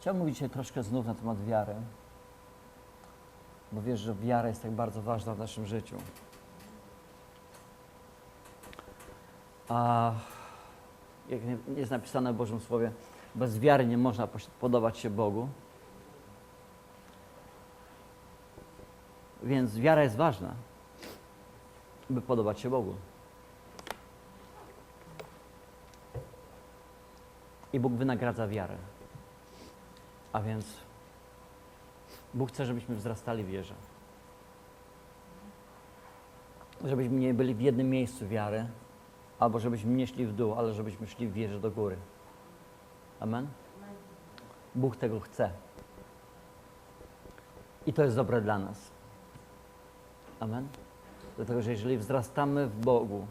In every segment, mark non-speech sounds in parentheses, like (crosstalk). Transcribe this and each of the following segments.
Chciałbym mówić dzisiaj troszkę znów na temat wiary, bo wiesz, że wiara jest tak bardzo ważna w naszym życiu. A jak jest napisane w Bożym Słowie, bez wiary nie można podobać się Bogu. Więc wiara jest ważna, by podobać się Bogu. I Bóg wynagradza wiarę. A więc Bóg chce, żebyśmy wzrastali w wierze. Żebyśmy nie byli w jednym miejscu wiary, albo żebyśmy nie szli w dół, ale żebyśmy szli w wierze do góry. Amen? Bóg tego chce. I to jest dobre dla nas. Amen? Dlatego, że jeżeli wzrastamy w Bogu,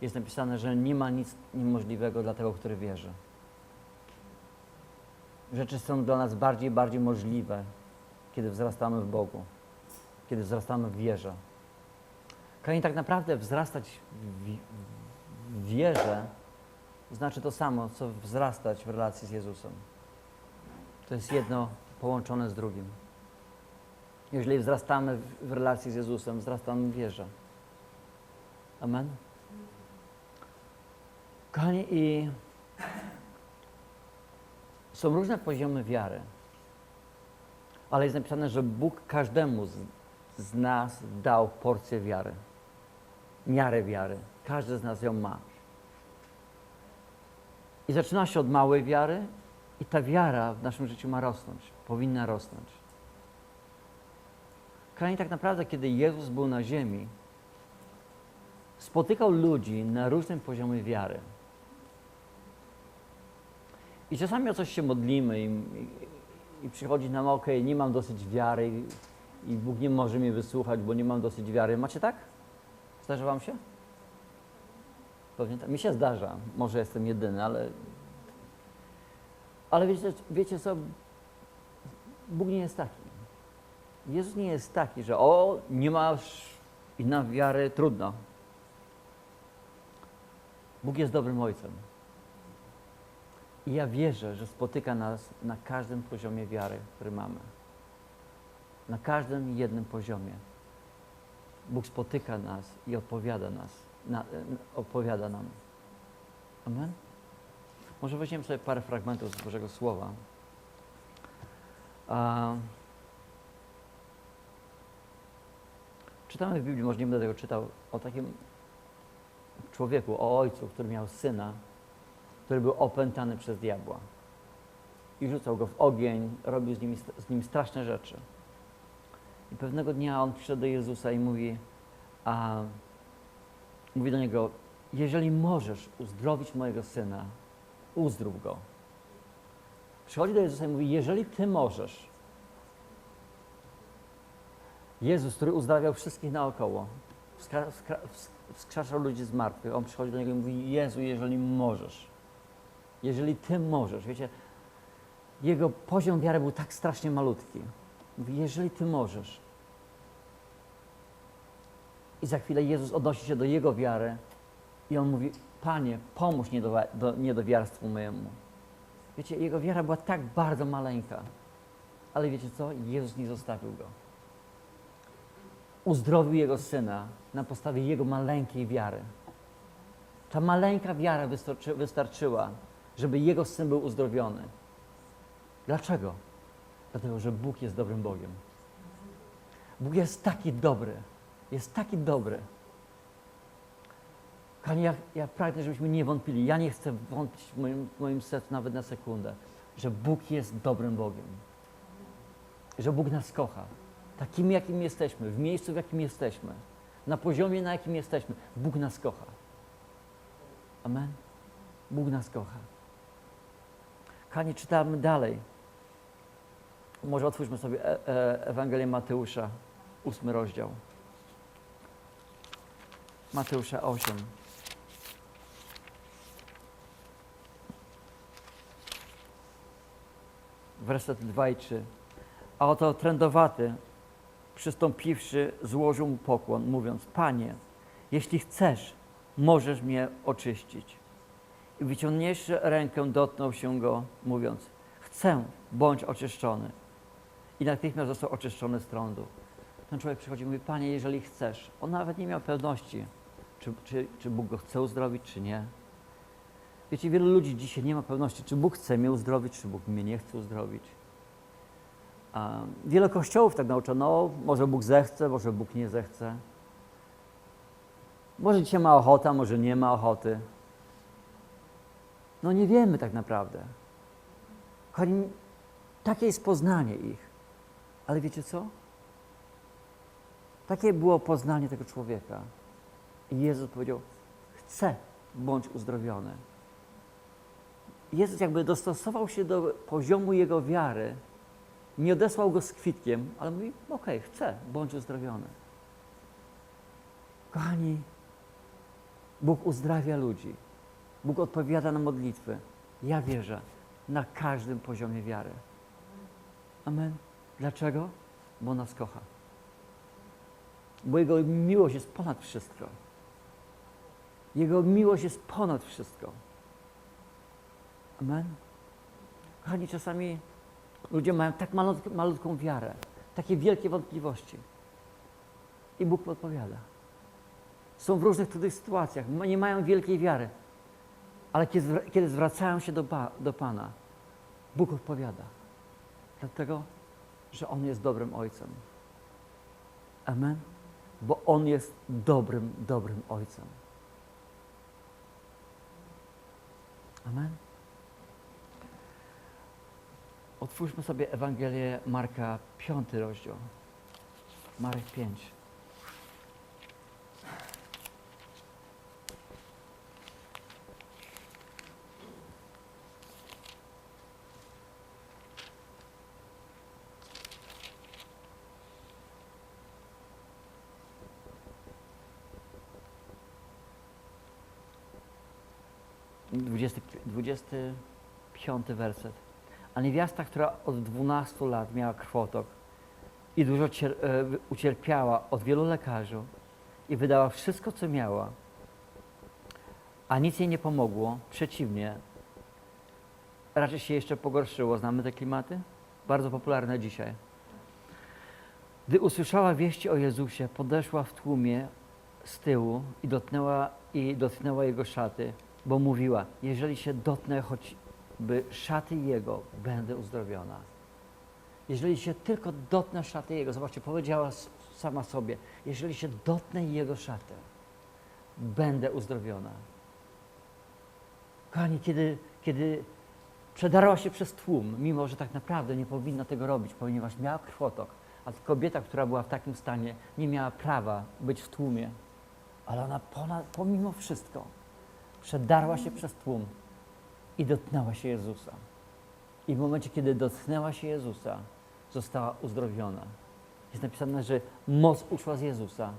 jest napisane, że nie ma nic niemożliwego dla tego, który wierzy. Rzeczy są dla nas bardziej bardziej możliwe, kiedy wzrastamy w Bogu, kiedy wzrastamy w wierze. Kochani, tak naprawdę wzrastać w, w wierze znaczy to samo, co wzrastać w relacji z Jezusem. To jest jedno połączone z drugim. Jeżeli wzrastamy w relacji z Jezusem, wzrastamy w wierze. Amen? Kochani, i są różne poziomy wiary, ale jest napisane, że Bóg każdemu z, z nas dał porcję wiary, miarę wiary. Każdy z nas ją ma. I zaczyna się od małej wiary, i ta wiara w naszym życiu ma rosnąć, powinna rosnąć. Kochani, tak naprawdę, kiedy Jezus był na ziemi, spotykał ludzi na różnym poziomie wiary. I czasami o coś się modlimy i, i, i przychodzi nam, ok, nie mam dosyć wiary i, Bóg nie może mnie wysłuchać, bo nie mam dosyć wiary. Macie tak? Zdarza wam się? Pewnie tak. Mi się zdarza. Może jestem jedyny, ale... Ale wiecie, wiecie co? Bóg nie jest taki. Jezus nie jest taki, że o, nie masz inna wiary, trudno. Bóg jest dobrym Ojcem. I ja wierzę, że spotyka nas na każdym poziomie wiary, który mamy. Na każdym jednym poziomie. Bóg spotyka nas i odpowiada nas, na, odpowiada nam. Amen? Może weźmiemy sobie parę fragmentów z Bożego Słowa. A, czytamy w Biblii, może nie będę tego czytał, o takim człowieku, o ojcu, który miał syna, który był opętany przez diabła. I rzucał go w ogień, robił z nim, z nim straszne rzeczy. I pewnego dnia on przyszedł do Jezusa i mówi, a, mówi do niego, jeżeli możesz uzdrowić mojego syna, uzdrów go. Przychodzi do Jezusa i mówi, jeżeli Ty możesz. Jezus, który uzdrawiał wszystkich naokoło, wskrzeszał ludzi z martwych, on przychodzi do niego i mówi, Jezu, jeżeli możesz. Jeżeli Ty możesz. Wiecie, jego poziom wiary był tak strasznie malutki. Mówi, jeżeli Ty możesz. I za chwilę Jezus odnosi się do jego wiary i on mówi, Panie, pomóż do, niedowiarstwu mojemu. Wiecie, jego wiara była tak bardzo maleńka. Ale wiecie co? Jezus nie zostawił go. Uzdrowił jego syna na podstawie jego maleńkiej wiary. Ta maleńka wiara wystarczy, wystarczyła, żeby jego syn był uzdrowiony. Dlaczego? Dlatego, że Bóg jest dobrym Bogiem. Bóg jest taki dobry. Jest taki dobry. Kochani, ja, ja pragnę, żebyśmy nie wątpili. Ja nie chcę wątpić w moim, w moim sercu nawet na sekundę, że Bóg jest dobrym Bogiem. Że Bóg nas kocha. Takim, jakim jesteśmy, w miejscu, w jakim jesteśmy, na poziomie, na jakim jesteśmy. Bóg nas kocha. Amen. Bóg nas kocha. Kochani, czytamy dalej. Może otwórzmy sobie e, e, Ewangelię Mateusza, ósmy rozdział. Mateusza 8. Werset 2 i 3. A oto trędowaty, przystąpiwszy, złożył mu pokłon, mówiąc: Panie, jeśli chcesz, możesz mnie oczyścić. I wyciągnięszy rękę, dotknął się go, mówiąc: chcę, bądź oczyszczony. I natychmiast został oczyszczony z trądu. Ten człowiek przychodzi i mówi, Panie, jeżeli chcesz. On nawet nie miał pewności, czy, czy, czy Bóg go chce uzdrowić, czy nie. Wiecie, wielu ludzi dzisiaj nie ma pewności, czy Bóg chce mnie uzdrowić, czy Bóg mnie nie chce uzdrowić. A wiele kościołów tak naucza, no może Bóg zechce, może Bóg nie zechce. Może dzisiaj ma ochota, może nie ma ochoty. No nie wiemy tak naprawdę. Kochani, takie jest poznanie ich. Ale wiecie co? Takie było poznanie tego człowieka. I Jezus powiedział: Chcę, bądź uzdrowiony. Jezus jakby dostosował się do poziomu jego wiary. Nie odesłał go z kwitkiem, ale mówi: Okej, chcę, bądź uzdrowiony. Kochani, Bóg uzdrawia ludzi. Bóg odpowiada na modlitwy. Ja wierzę na każdym poziomie wiary. Amen. Dlaczego? Bo nas kocha. Bo Jego miłość jest ponad wszystko. Jego miłość jest ponad wszystko. Amen. Kochani, czasami ludzie mają tak malutką, wiarę, takie wielkie wątpliwości. I Bóg odpowiada. Są w różnych trudnych sytuacjach, nie mają wielkiej wiary, ale kiedy, zwra- kiedy zwracają się do, do Pana, Bóg odpowiada. Dlatego, że On jest dobrym Ojcem. Amen. Bo On jest dobrym, dobrym Ojcem. Amen. Otwórzmy sobie Ewangelię Marka, piąty rozdział. Marek 5. piąty werset. A niewiasta, która od 12 lat miała krwotok i dużo e, ucierpiała od wielu lekarzy i wydała wszystko, co miała, a nic jej nie pomogło, przeciwnie, raczej się jeszcze pogorszyło. Znamy te klimaty? Bardzo popularne dzisiaj. Gdy usłyszała wieści o Jezusie, podeszła w tłumie z tyłu i dotknęła, i dotknęła Jego szaty, bo mówiła, jeżeli się dotknę choćby szaty Jego, będę uzdrowiona. Jeżeli się tylko dotknę szaty Jego, zobaczcie, powiedziała sama sobie, jeżeli się dotknę Jego szaty, będę uzdrowiona. Kochani, kiedy, kiedy przedarła się przez tłum, mimo że tak naprawdę nie powinna tego robić, ponieważ miała krwotok, a kobieta, która była w takim stanie, nie miała prawa być w tłumie, ale ona ponad, pomimo wszystko przedarła się przez tłum i dotknęła się Jezusa. I w momencie, kiedy dotknęła się Jezusa, została uzdrowiona. Jest napisane, że moc uszła z Jezusa.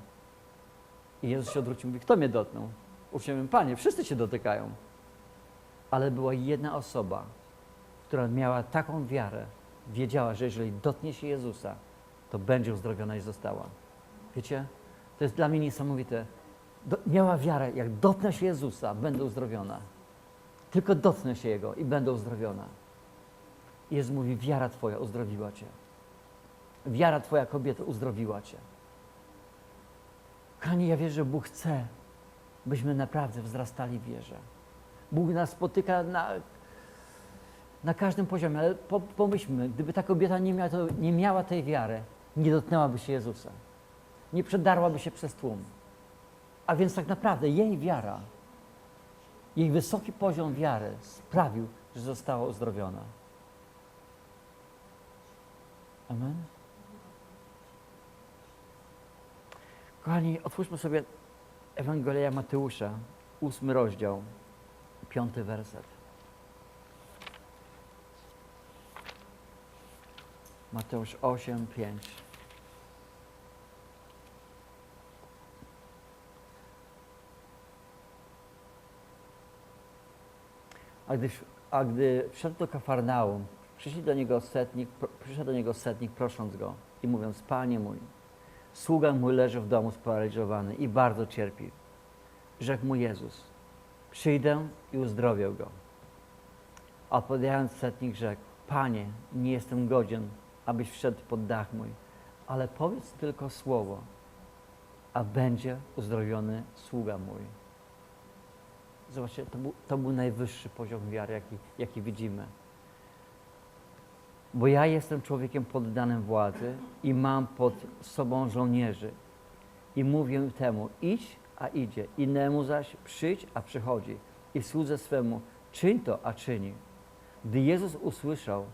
I Jezus się odwrócił i mówi, kto mnie dotknął? Uczniowie, Panie, wszyscy się dotykają. Ale była jedna osoba, która miała taką wiarę, wiedziała, że jeżeli dotknie się Jezusa, to będzie uzdrowiona i została. Wiecie, to jest dla mnie niesamowite. Do, miała wiarę, jak dotknę się Jezusa, będę uzdrowiona. Tylko dotknę się Jego i będę uzdrowiona. Jezus mówi, wiara Twoja uzdrowiła Cię. Wiara Twoja kobieta uzdrowiła Cię. Kochani, ja wierzę, że Bóg chce, byśmy naprawdę wzrastali w wierze. Bóg nas spotyka na, na każdym poziomie, ale po, pomyślmy, gdyby ta kobieta nie miała, to, nie miała tej wiary, nie dotknęłaby się Jezusa. Nie przedarłaby się przez tłum. A więc tak naprawdę jej wiara, jej wysoki poziom wiary sprawił, że została uzdrowiona. Amen. Kochani, otwórzmy sobie Ewangelia Mateusza, ósmy rozdział, piąty werset. Mateusz 8, 5. A gdy, a gdy wszedł do Kafarnaum, przyszedł do niego setnik, przyszedł do niego setnik prosząc go i mówiąc, Panie mój, sługa mój leży w domu sparaliżowany i bardzo cierpi. Rzekł mu Jezus, przyjdę i uzdrowię go. A odpowiadając setnik rzekł, Panie, nie jestem godzien, abyś wszedł pod dach mój, ale powiedz tylko słowo, a będzie uzdrowiony sługa mój. Zobaczcie, to był, to był najwyższy poziom wiary, jaki, jaki widzimy. Bo ja jestem człowiekiem poddanym władzy i mam pod sobą żołnierzy. I mówię temu, idź, a idzie. Innemu zaś, przyjdź, a przychodzi. I słudze swemu, czyń to, a czyni. Gdy Jezus usłyszał,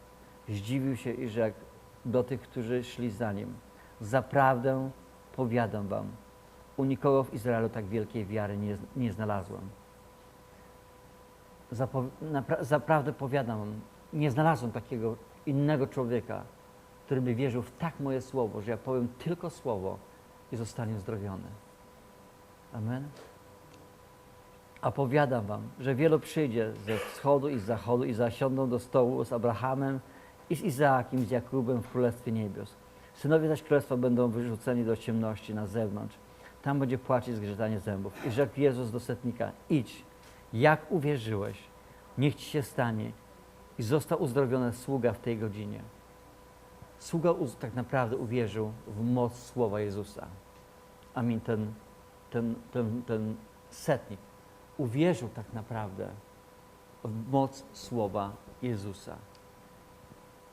zdziwił się i rzekł do tych, którzy szli za Nim. Zaprawdę powiadam wam, u nikogo w Izraelu tak wielkiej wiary nie, nie znalazłem. Zaprawdę powiadam nie znalazłem takiego innego człowieka, który by wierzył w tak moje słowo, że ja powiem tylko słowo i zostanie uzdrowiony. Amen. A powiadam wam, że wielu przyjdzie ze wschodu i z zachodu i zasiądą do stołu z Abrahamem i z Izaakiem, z Jakubem w Królestwie Niebios. Synowie zaś Królestwa będą wyrzuceni do ciemności na zewnątrz. Tam będzie płacz i zgrzytanie zębów. I rzekł Jezus do setnika, idź, jak uwierzyłeś, niech ci się stanie. I został uzdrowiony sługa w tej godzinie. Sługa tak naprawdę uwierzył w moc słowa Jezusa. Amin, ten, ten, ten, ten setnik uwierzył tak naprawdę w moc słowa Jezusa.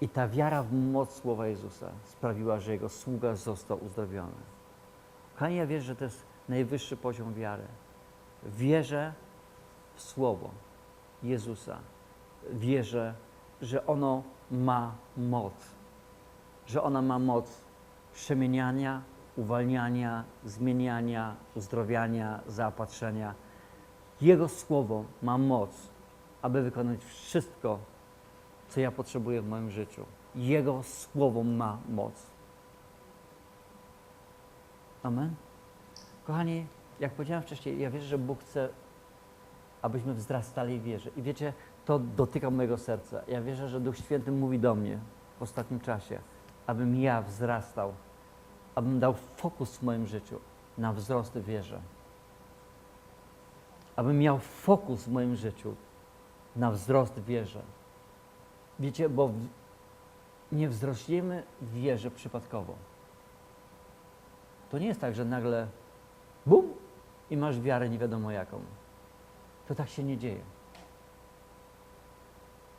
I ta wiara w moc słowa Jezusa sprawiła, że jego sługa został uzdrowiony. Kochani, ja wierzę, że to jest najwyższy poziom wiary. Wierzę słowo Jezusa. Wierzę, że ono ma moc. Że ona ma moc przemieniania, uwalniania, zmieniania, uzdrowiania, zaopatrzenia. Jego słowo ma moc, aby wykonać wszystko, co ja potrzebuję w moim życiu. Jego słowo ma moc. Amen. Kochani, jak powiedziałem wcześniej, ja wierzę, że Bóg chce, abyśmy wzrastali w wierze. I wiecie, to dotyka mojego serca. Ja wierzę, że Duch Święty mówi do mnie w ostatnim czasie, abym ja wzrastał, abym dał fokus w moim życiu na wzrost w wierze. Abym miał fokus w moim życiu na wzrost w wierze. Wiecie, bo nie wzrośniemy w wierze przypadkowo. To nie jest tak, że nagle bum i masz wiarę nie wiadomo jaką. To tak się nie dzieje.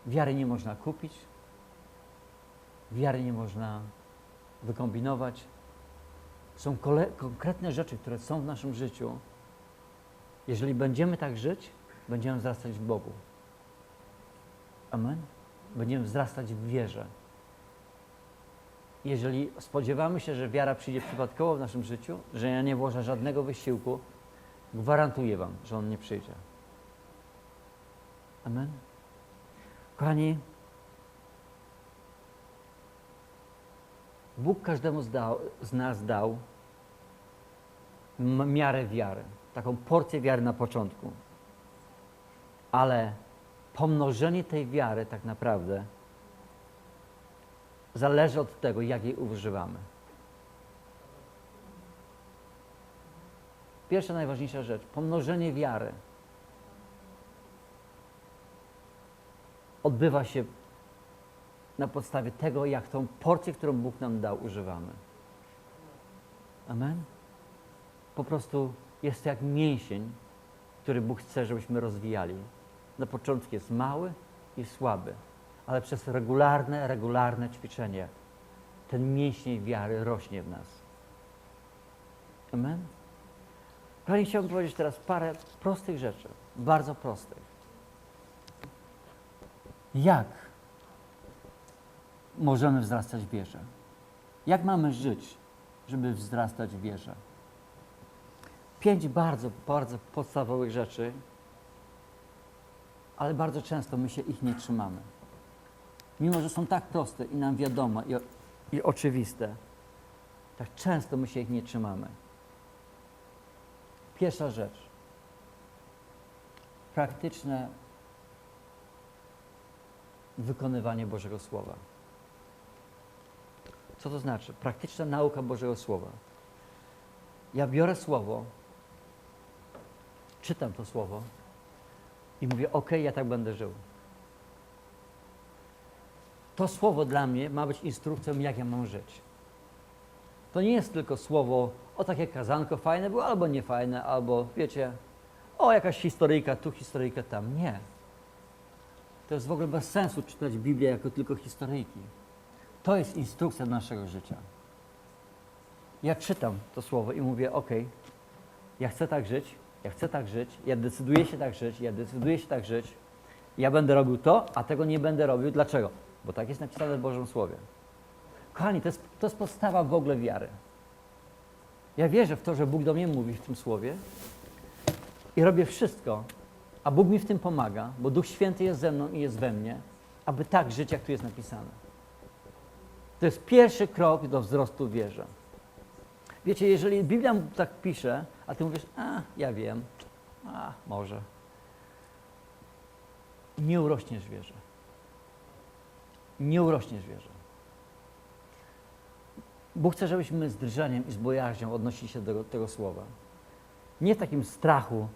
Wiary nie można kupić, wiary nie można wykombinować. Są konkretne rzeczy, które są w naszym życiu. Jeżeli będziemy tak żyć, będziemy wzrastać w Bogu. Amen. Będziemy wzrastać w wierze. Jeżeli spodziewamy się, że wiara przyjdzie przypadkowo w naszym życiu, że ja nie włożę żadnego wysiłku, gwarantuję Wam, że on nie przyjdzie. Amen. Kochani, Bóg każdemu zdał, z nas dał miarę wiary, taką porcję wiary na początku. Ale pomnożenie tej wiary tak naprawdę zależy od tego, jak jej używamy. Pierwsza najważniejsza rzecz, pomnożenie wiary odbywa się na podstawie tego, jak tą porcję, którą Bóg nam dał, używamy. Amen? Po prostu jest to jak mięsień, który Bóg chce, żebyśmy rozwijali. Na początku jest mały i słaby, ale przez regularne, regularne ćwiczenie ten mięsień wiary rośnie w nas. Amen? Kochani, chciałbym powiedzieć teraz parę prostych rzeczy, bardzo prostych. Jak możemy wzrastać w wierze? Jak mamy żyć, żeby wzrastać w wierze? Pięć bardzo, bardzo podstawowych rzeczy, ale bardzo często my się ich nie trzymamy. Mimo, że są tak proste i nam wiadome i, i oczywiste, tak często my się ich nie trzymamy. Pierwsza rzecz. Praktyczne wykonywanie Bożego Słowa. Co to znaczy? Praktyczna nauka Bożego Słowa. Ja biorę Słowo, czytam to Słowo i mówię, ok, ja tak będę żył. To słowo dla mnie ma być instrukcją, jak ja mam żyć. To nie jest tylko słowo, o takie kazanko fajne było, albo niefajne, albo wiecie, o jakaś historyjka tu, historyjka tam. Nie. To jest w ogóle bez sensu czytać Biblię jako tylko historyjki. To jest instrukcja naszego życia. Ja czytam to słowo i mówię, ok, ja chcę tak żyć, ja chcę tak żyć, ja decyduję się tak żyć, ja decyduję się tak żyć, ja będę robił to, a tego nie będę robił. Dlaczego? Bo tak jest napisane w Bożym Słowie. Kochani, to jest, to jest podstawa w ogóle wiary. Ja wierzę w to, że Bóg do mnie mówi w tym Słowie i robię wszystko, a Bóg mi w tym pomaga, bo Duch Święty jest ze mną i jest we mnie, aby tak żyć, jak tu jest napisane. To jest pierwszy krok do wzrostu wierze. Wiecie, jeżeli Biblia tak pisze, a ty mówisz, a ja wiem, a może, nie urośniesz wierze. Nie urośniesz wierze. Bóg chce, żebyśmy z drżeniem i z bojaźnią odnosili się do tego, słowa. Nie w takim strachu,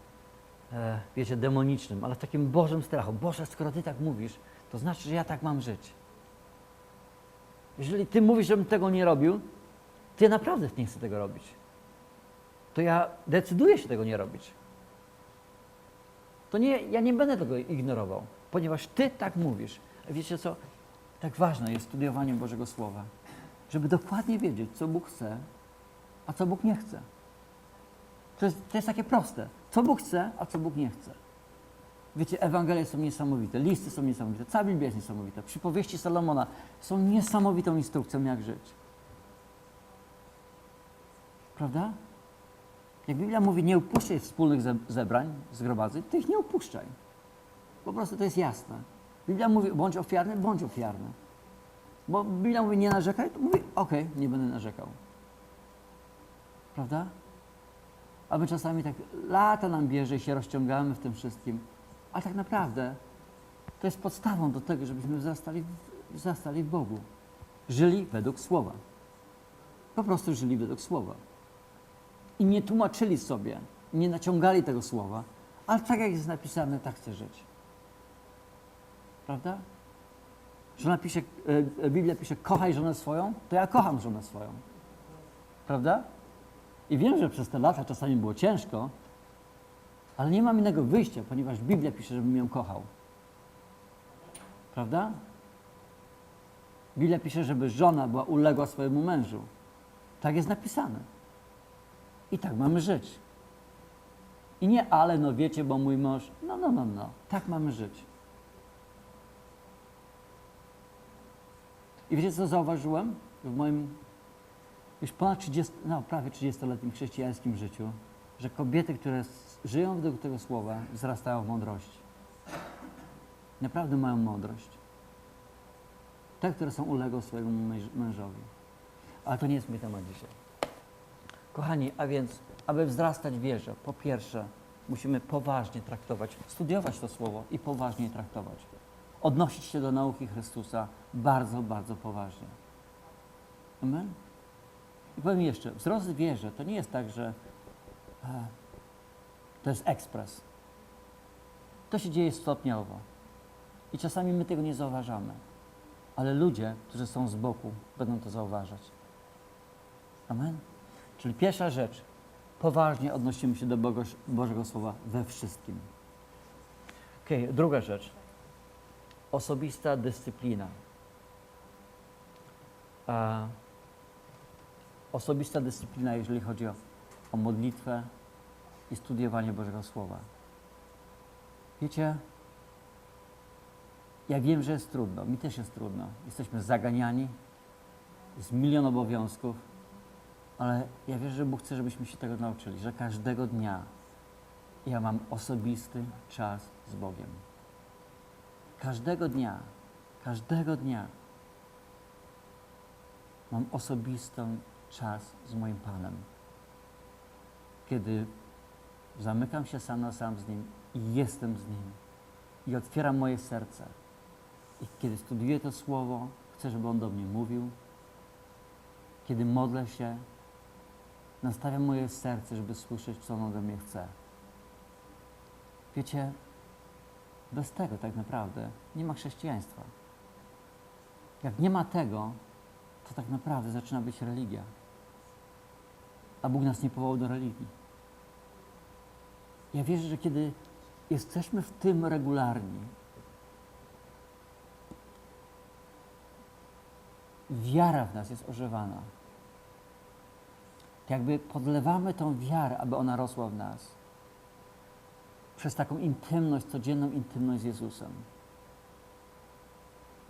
wiecie, demonicznym, ale w takim Bożym strachu. Boże, skoro Ty tak mówisz, to znaczy, że ja tak mam żyć. Jeżeli Ty mówisz, żebym tego nie robił, to ja naprawdę nie chcę tego robić. To ja decyduję się tego nie robić. To nie, ja nie będę tego ignorował, ponieważ Ty tak mówisz. A wiecie co? Tak ważne jest studiowanie Bożego Słowa, żeby dokładnie wiedzieć, co Bóg chce, a co Bóg nie chce. To jest, to jest takie proste. Co Bóg chce, a co Bóg nie chce. Wiecie, Ewangelie są niesamowite, listy są niesamowite, cała Biblia jest niesamowita. Przypowieści Salomona są niesamowitą instrukcją, jak żyć. Prawda? Jak Biblia mówi, nie upuszczaj wspólnych ze- zebrań, zgromadzeń, to ich nie upuszczaj. Po prostu to jest jasne. Biblia mówi, bądź ofiarny, bądź ofiarny. Bo Biblia mówi, nie narzekaj, to mówi, okej, nie będę narzekał. Prawda? A my czasami tak lata nam bierze i się rozciągamy w tym wszystkim. A tak naprawdę to jest podstawą do tego, żebyśmy wzrastali w, wzrastali w Bogu. Żyli według Słowa. Po prostu żyli według Słowa. I nie tłumaczyli sobie, nie naciągali tego Słowa, ale tak jak jest napisane, tak chcę żyć. Prawda? Żona pisze, e, Biblia pisze, kochaj żonę swoją, to ja kocham żonę swoją. Prawda? I wiem, że przez te lata czasami było ciężko, ale nie mam innego wyjścia, ponieważ Biblia pisze, żebym ją kochał. Prawda? Biblia pisze, żeby żona była uległa swojemu mężu. Tak jest napisane. I tak mamy żyć. I nie, ale no wiecie, bo mój mąż. No, no, no, no. Tak mamy żyć. I wiecie, co zauważyłem w moim już ponad 30, no prawie 30-letnim chrześcijańskim życiu, że kobiety, które żyją według tego słowa, wzrastają w mądrości. Naprawdę mają mądrość. Te, które są uległe swojemu męż- mężowi. Ale to nie jest mój temat dzisiaj. Kochani, a więc, aby wzrastać wierze, po pierwsze, musimy poważnie traktować, studiować to słowo i poważnie traktować. Odnosić się do nauki Chrystusa bardzo, bardzo poważnie. Amen? I powiem jeszcze, wzrost wierze to nie jest tak, że e, to jest ekspres. To się dzieje stopniowo. I czasami my tego nie zauważamy. Ale ludzie, którzy są z boku, będą to zauważać. Amen? Czyli pierwsza rzecz, poważnie odnosimy się do Bogo, Bożego Słowa we wszystkim. Okej, druga rzecz. Osobista dyscyplina. A, osobista dyscyplina, jeżeli chodzi o, o modlitwę i studiowanie Bożego Słowa. Wiecie, ja wiem, że jest trudno, mi też jest trudno. Jesteśmy zaganiani, jest milion obowiązków, ale ja wierzę, że Bóg chce, żebyśmy się tego nauczyli, że każdego dnia ja mam osobisty czas z Bogiem. Każdego dnia, każdego dnia mam osobisty czas z moim Panem. Kiedy zamykam się sam na sam z Nim i jestem z Nim i otwieram moje serce. I kiedy studiuję to Słowo, chcę, żeby On do mnie mówił. Kiedy modlę się, nastawiam moje serce, żeby słyszeć, co On ode mnie chce. Wiecie, bez tego tak naprawdę nie ma chrześcijaństwa. Jak nie ma tego, to tak naprawdę zaczyna być religia. A Bóg nas nie powołał do religii. Ja wierzę, że kiedy jesteśmy w tym regularni, wiara w nas jest ożywana. Jakby podlewamy tą wiarę, aby ona rosła w nas. Przez taką intymność, codzienną intymność z Jezusem.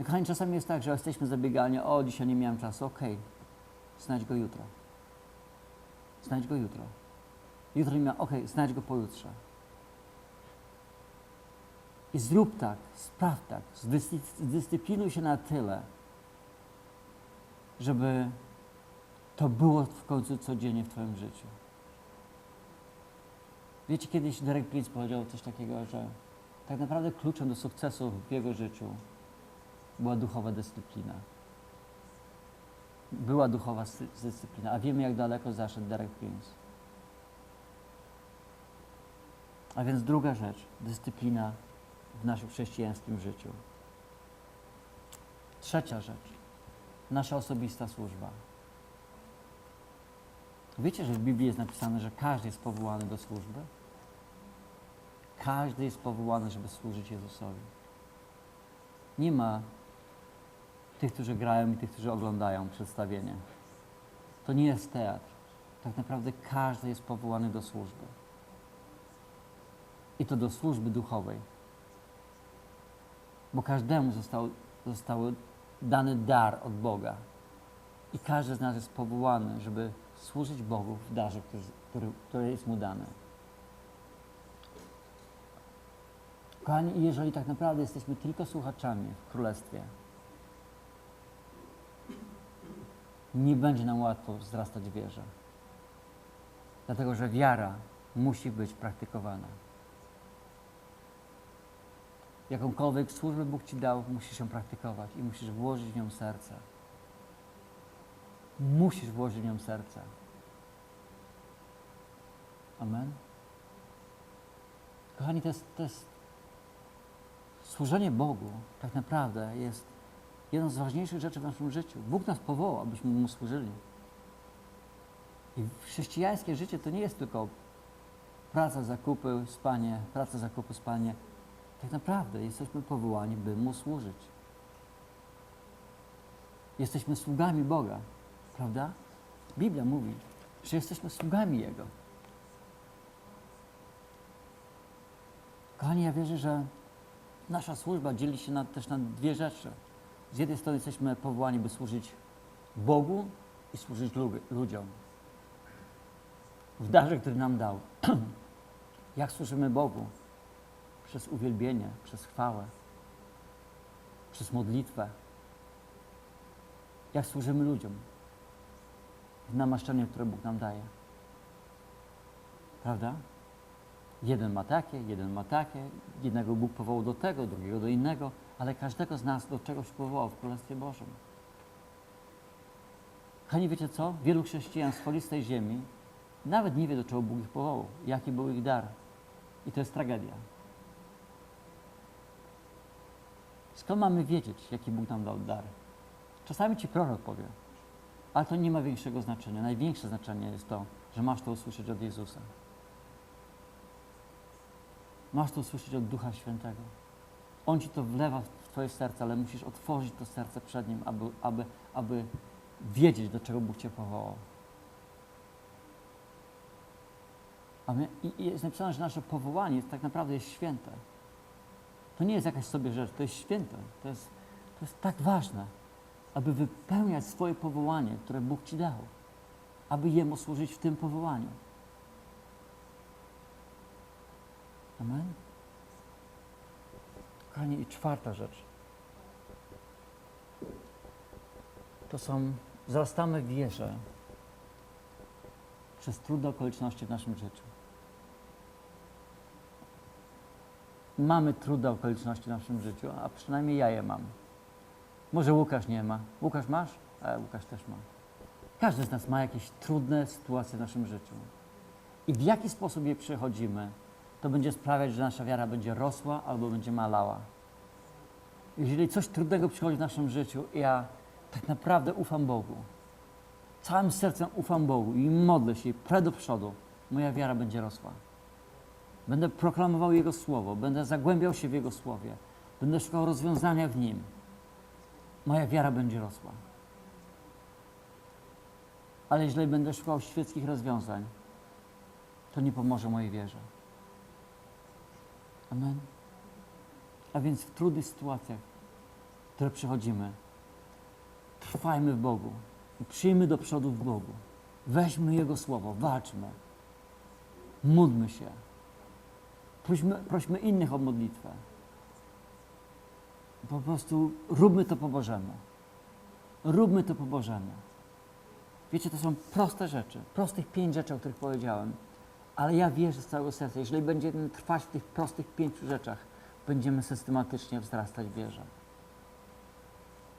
Kochani, czasami jest tak, że jesteśmy zabiegani, o, dzisiaj nie miałem czasu, okej, znajdź go jutro. Znajdź go jutro. Jutro nie miałem, okej, znajdź go pojutrze. I zrób tak, spraw tak, zdyscy- zdyscyplinuj się na tyle, żeby to było w końcu codziennie w Twoim życiu. Wiecie, kiedyś Derek Prince powiedział coś takiego, że tak naprawdę kluczem do sukcesu w jego życiu była duchowa dyscyplina. Była duchowa dyscyplina, a wiemy, jak daleko zaszedł Derek Prince. A więc druga rzecz, dyscyplina w naszym chrześcijańskim życiu. Trzecia rzecz, nasza osobista służba. Wiecie, że w Biblii jest napisane, że każdy jest powołany do służby? Każdy jest powołany, żeby służyć Jezusowi. Nie ma tych, którzy grają i tych, którzy oglądają przedstawienie. To nie jest teatr. Tak naprawdę każdy jest powołany do służby. I to do służby duchowej. Bo każdemu został, został dany dar od Boga. I każdy z nas jest powołany, żeby służyć Bogu w darze, który, który, który jest mu dany. Kochani, jeżeli tak naprawdę jesteśmy tylko słuchaczami w Królestwie, nie będzie nam łatwo wzrastać wierze. Dlatego, że wiara musi być praktykowana. Jakąkolwiek służbę Bóg Ci dał, musisz ją praktykować i musisz włożyć w nią serce. Musisz włożyć w nią serce. Amen. Kochani, to jest, to jest służenie Bogu tak naprawdę jest jedną z ważniejszych rzeczy w naszym życiu. Bóg nas powołał, abyśmy Mu służyli. I chrześcijańskie życie to nie jest tylko praca, zakupy, spanie, praca, zakupy, spanie. Tak naprawdę jesteśmy powołani, by Mu służyć. Jesteśmy sługami Boga, prawda? Biblia mówi, że jesteśmy sługami Jego. Kochani, ja wierzę, że nasza służba dzieli się na, też na dwie rzeczy. Z jednej strony jesteśmy powołani, by służyć Bogu i służyć lu- ludziom. W darze, który nam dał. (clears throat) Jak służymy Bogu? Przez uwielbienie, przez chwałę, przez modlitwę. Jak służymy ludziom? W namaszczeniu, które Bóg nam daje. Prawda? Jeden ma takie, jeden ma takie, jednego Bóg powołał do tego, drugiego do innego, ale każdego z nas do czegoś powołał w Królestwie Bożym. Kochani, wiecie co? Wielu chrześcijan z tej ziemi, nawet nie wie, do czego Bóg ich powołał, jaki był ich dar. I to jest tragedia. Skąd mamy wiedzieć, jaki Bóg nam dał dar? Czasami ci prorok powie, ale to nie ma większego znaczenia. Największe znaczenie jest to, że masz to usłyszeć od Jezusa. Masz to usłyszeć od Ducha Świętego. On ci to wlewa w Twoje serce, ale musisz otworzyć to serce przed Nim, aby, aby, aby wiedzieć, do czego Bóg Cię powołał. A my, i, jest napisane, że nasze powołanie tak naprawdę jest święte. To nie jest jakaś sobie rzecz, to jest święte. To jest, to jest tak ważne, aby wypełniać swoje powołanie, które Bóg Ci dał. Aby Jemu służyć w tym powołaniu. Amen. Kochani, i czwarta rzecz. To są, wzrastamy w wierze przez trudne okoliczności w naszym życiu. Mamy trudne okoliczności w naszym życiu, a przynajmniej ja je mam. Może Łukasz nie ma. Łukasz masz? A Łukasz też ma. Każdy z nas ma jakieś trudne sytuacje w naszym życiu. I w jaki sposób je przechodzimy, to będzie sprawiać, że nasza wiara będzie rosła albo będzie malała. Jeżeli coś trudnego przychodzi w naszym życiu, ja tak naprawdę ufam Bogu. Całym sercem ufam Bogu i modlę się, prę do przodu, moja wiara będzie rosła. Będę proklamował Jego Słowo, będę zagłębiał się w Jego Słowie, będę szukał rozwiązania w Nim. Moja wiara będzie rosła. Ale jeżeli będę szukał świeckich rozwiązań, to nie pomoże mojej wierze. Amen. A więc w trudnych sytuacjach, które przechodzimy, trwajmy w Bogu i przyjmy do przodu w Bogu. Weźmy Jego Słowo, walczmy. Módlmy się. Prośmy, prośmy innych o modlitwę. Po prostu róbmy to po Bożemu. Róbmy to po Bożemu. Wiecie, to są proste rzeczy, prostych pięć rzeczy, o których powiedziałem. Ale ja wierzę z całego serca, jeżeli będziemy trwać w tych prostych pięciu rzeczach, będziemy systematycznie wzrastać w wierze.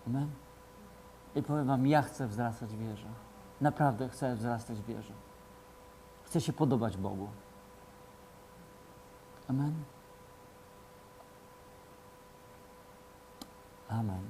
Amen. I powiem Wam, ja chcę wzrastać w wierze. Naprawdę chcę wzrastać w wierze. Chcę się podobać Bogu. Amen. Amen.